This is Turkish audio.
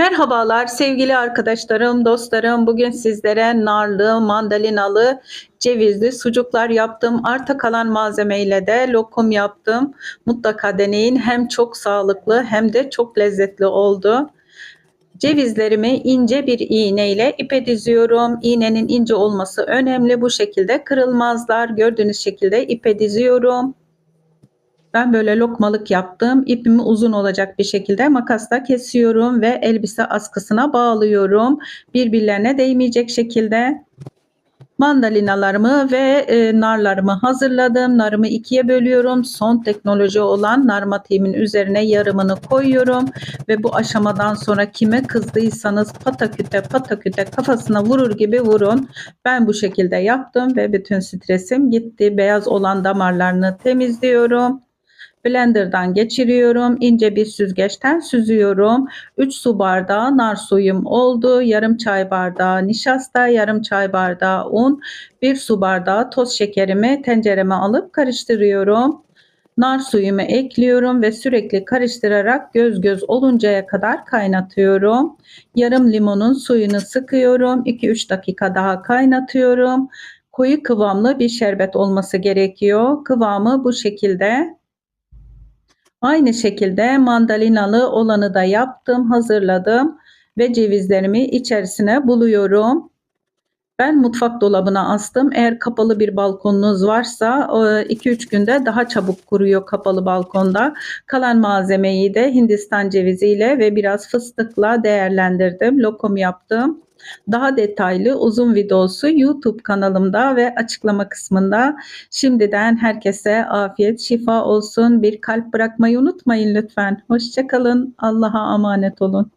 Merhabalar sevgili arkadaşlarım, dostlarım. Bugün sizlere narlı, mandalinalı, cevizli sucuklar yaptım. Arta kalan malzemeyle de lokum yaptım. Mutlaka deneyin. Hem çok sağlıklı hem de çok lezzetli oldu. Cevizlerimi ince bir iğneyle ipe diziyorum. İğnenin ince olması önemli. Bu şekilde kırılmazlar. Gördüğünüz şekilde ipe diziyorum. Ben böyle lokmalık yaptım. İpimi uzun olacak bir şekilde makasla kesiyorum ve elbise askısına bağlıyorum. Birbirlerine değmeyecek şekilde mandalinalarımı ve e, narlarımı hazırladım. Narımı ikiye bölüyorum. Son teknoloji olan nar matiğimin üzerine yarımını koyuyorum ve bu aşamadan sonra kime kızdıysanız pataküte pataküte kafasına vurur gibi vurun. Ben bu şekilde yaptım ve bütün stresim gitti. Beyaz olan damarlarını temizliyorum. Blender'dan geçiriyorum. İnce bir süzgeçten süzüyorum. 3 su bardağı nar suyum oldu. Yarım çay bardağı nişasta, yarım çay bardağı un, 1 su bardağı toz şekerimi tencereme alıp karıştırıyorum. Nar suyumu ekliyorum ve sürekli karıştırarak göz göz oluncaya kadar kaynatıyorum. Yarım limonun suyunu sıkıyorum. 2-3 dakika daha kaynatıyorum. Koyu kıvamlı bir şerbet olması gerekiyor. Kıvamı bu şekilde. Aynı şekilde mandalinalı olanı da yaptım, hazırladım ve cevizlerimi içerisine buluyorum. Ben mutfak dolabına astım. Eğer kapalı bir balkonunuz varsa 2-3 günde daha çabuk kuruyor kapalı balkonda. Kalan malzemeyi de Hindistan ceviziyle ve biraz fıstıkla değerlendirdim. Lokum yaptım. Daha detaylı uzun videosu YouTube kanalımda ve açıklama kısmında. Şimdiden herkese afiyet, şifa olsun. Bir kalp bırakmayı unutmayın lütfen. Hoşçakalın. Allah'a emanet olun.